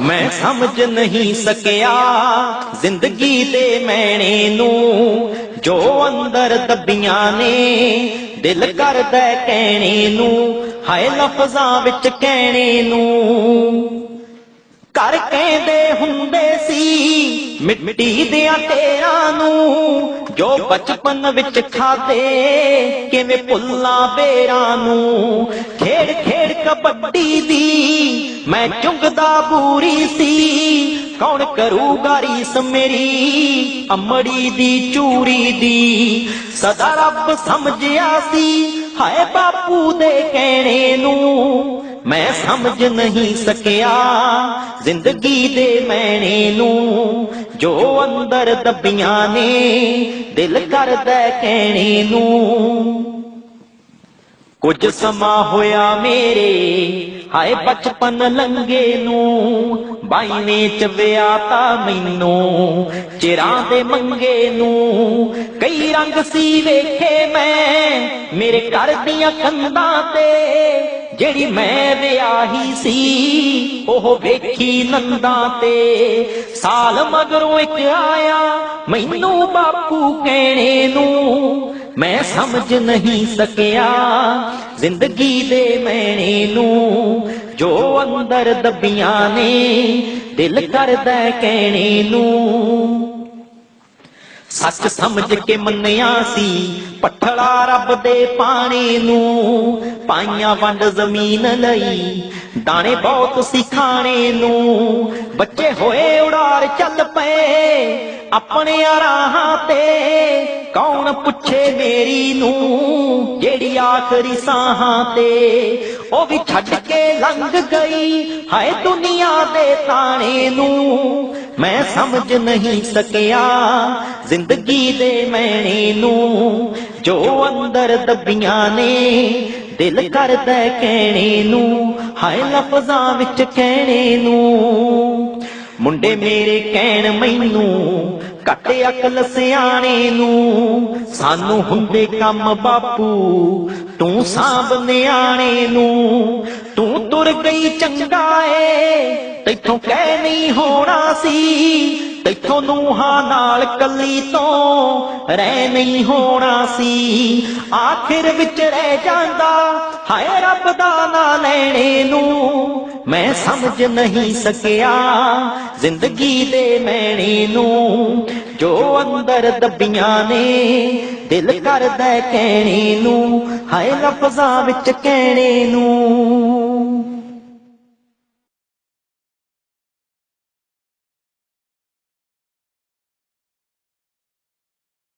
ਮੈਂ ਸਮਝ ਨਹੀਂ ਸਕਿਆ। ਜ਼ਿੰਦਗੀ ਦੇ ਮੈਣੇ ਨੂੰ ਜੋ ਅੰਦਰ ਦੱਬੀਆਂ ਨੇ, ਦਿਲ ਕਰਦਾ ਕਹਿਣੇ ਨੂੰ, ਹਾਏ ਲਫ਼ਜ਼ਾਂ ਵਿੱਚ ਕਹਿਣੇ ਨੂੰ। ਕਰ ਕਹਿੰਦੇ ਹੁੰਦੇ ਸੀ, ਮਿੱਟੀ ਦਿਆਂ ਤੇਰਾਂ ਨੂੰ, ਜੋ ਬਚਪਨ ਵਿੱਚ ਖਾਦੇ, ਕਿਵੇਂ ਭੁੱਲਾਂ ਬੇਰਾਂ ਨੂੰ। ਖੇਡ ਖੇਡ ਕਬੱਡੀ ਦੀ ਮੈਂ ਚੁੰਗਦਾ ਬੂਰੀ ਸੀ। ਕੌਣ ਕਰੂਗਾ ਰੀਸ ਮੇਰੀ? ਅਮੜੀ ਦੀ ਚੂਰੀ ਦੀ। ਸਦਾ ਰੱਬ ਸਮਝਿਆ ਸੀ। ਹਾਏ ਬਾਪੂ ਦੇ ਕਹਿਣੇ ਨੂੰ ਮੈਂ ਸਮਝ ਨਹੀਂ ਸਕਿਆ। ਜ਼ਿੰਦਗੀ ਦੇ ਮੈਨੇ ਨੂੰ ਜੋ ਅੰਦਰ ਦੱਬੀਆਂ ਨੇ, ਦਿਲ ਕਰਦਾ ਕਹਿਣੇ ਨੂੰ। ਕੁਝ ਸਮਾਂ ਹੋਇਆ ਮੇਰੇ, ਹਾਏ ਬਚਪਨ ਲੰਗੇ ਨੂੰ, ਬਾਈ ਨੇ ਚਵਿਆ ਤਾਂ ਮੈਨੂੰ, ਚਿਰਾਂ ਦੇ ਮੰਗੇ ਨੂੰ, ਕਈ ਰੰਗ ਸੀ ਵੇਖੇ ਮੈਂ, ਮੇਰੇ ਘਰ ਦੀਆਂ ਕੰਧਾਂ ਤੇ, ਜਿਹੜੀ ਮੈਂ ਵਿਆਹੀ ਸੀ, ਉਹ ਵੇਖੀ ਨੰਦਾਂ ਤੇ, ਸਾਲ ਮਗਰੋਂ ਇੱਕ ਆਇਆ, ਮੈਨੂੰ ਬਾਪੂ ਕਹਿਣੇ ਨੂੰ ਮੈਂ ਸਮਝ ਨਹੀਂ ਸਕਿਆ ਜ਼ਿੰਦਗੀ ਦੇ ਮੈਣੇ ਨੂੰ ਜੋ ਅੰਦਰ ਦੱਬੀਆਂ ਨੇ ਦਿਲ ਕਰਦਾ ਹੈ ਕਹਿਣੇ ਨੂੰ ਸੱਚ ਸਮਝ ਕੇ ਮੰਨਿਆ ਸੀ ਪੱਠਲਾ ਰੱਬ ਦੇ ਪਾਣੀ ਨੂੰ ਪਾਈਆਂ ਵੰਡ ਜ਼ਮੀਨ ਲਈ ਦਾਣੇ ਬਹੁਤ ਸੀ ਖਾਣੇ ਨੂੰ ਬੱਚੇ ਹੋਏ ਉਡਾਰ ਚੱਲ ਪਏ ਆਪਣੇ ਰਾਹਾਂ ਤੇ ਕੌਣ ਪੁੱਛੇ ਮੇਰੀ ਨੂੰ ਜਿਹੜੀ ਆਖਰੀ ਸਾਹਾਂ ਤੇ ਉਹ ਵੀ ਛੱਡ ਕੇ ਲੰਘ ਗਈ। ਹਾਏ ਦੁਨੀਆ ਦੇ ਤਾਣੇ ਨੂੰ ਮੈਂ ਸਮਝ ਨਹੀਂ ਸਕਿਆ। ਜ਼ਿੰਦਗੀ ਦੇ ਮੈਨੇ ਨੂੰ ਜੋ ਅੰਦਰ ਦੱਬੀਆਂ ਨੇ, ਦਿਲ ਕਰਦਾ ਹੈ ਕਹਿਣੇ ਨੂੰ, ਹਾਏ ਲਫ਼ਜ਼ਾਂ ਵਿੱਚ ਕਹਿਣੇ ਨੂੰ। ਮੁੰਡੇ ਮੇਰੇ ਕਹਿਣ ਮੈਨੂੰ ਘੱਟ ਅਕਲ ਸਿਆਣੇ ਨੂੰ। ਸਾਨੂੰ ਹੁੰਦੇ ਕੰਮ ਬਾਪੂ, ਤੂੰ ਸਾਂਭ ਨਿਆਣੇ ਨੂੰ। ਤੂੰ ਤੁਰ ਗਈ ਚੰਗਾ ਏ, ਤੈਥੋਂ ਕਹਿ ਨਹੀਂ ਹੋਣਾ ਸੀ। ਤੈਥੋਂ ਨੂੰਹਾਂ ਨਾਲ ਕੱਲੀ ਤੋਂ ਰਹਿ ਨਹੀਂ ਹੋਣਾ ਸੀ। ਆਖਿਰ ਵਿੱਚ ਰਹਿ ਜਾਂਦਾ, ਹਾਏ ਰੱਬ ਦਾ ਨਾਂ ਲੈਣੇ ਮੈਂ ਸਮਝ ਨਹੀਂ ਸਕਿਆ। ਜ਼ਿੰਦਗੀ ਦੇ ਮੈਣੇ ਨੂੰ ਜੋ ਅੰਦਰ ਦੱਬੀਆਂ ਨੇ, ਦਿਲ ਕਰਦਾ ਕਹਿਣੇ ਨੂੰ, ਹਾਏ ਲਫ਼ਜ਼ਾਂ ਵਿੱਚ ਕਹਿਣੇ ਨੂੰ।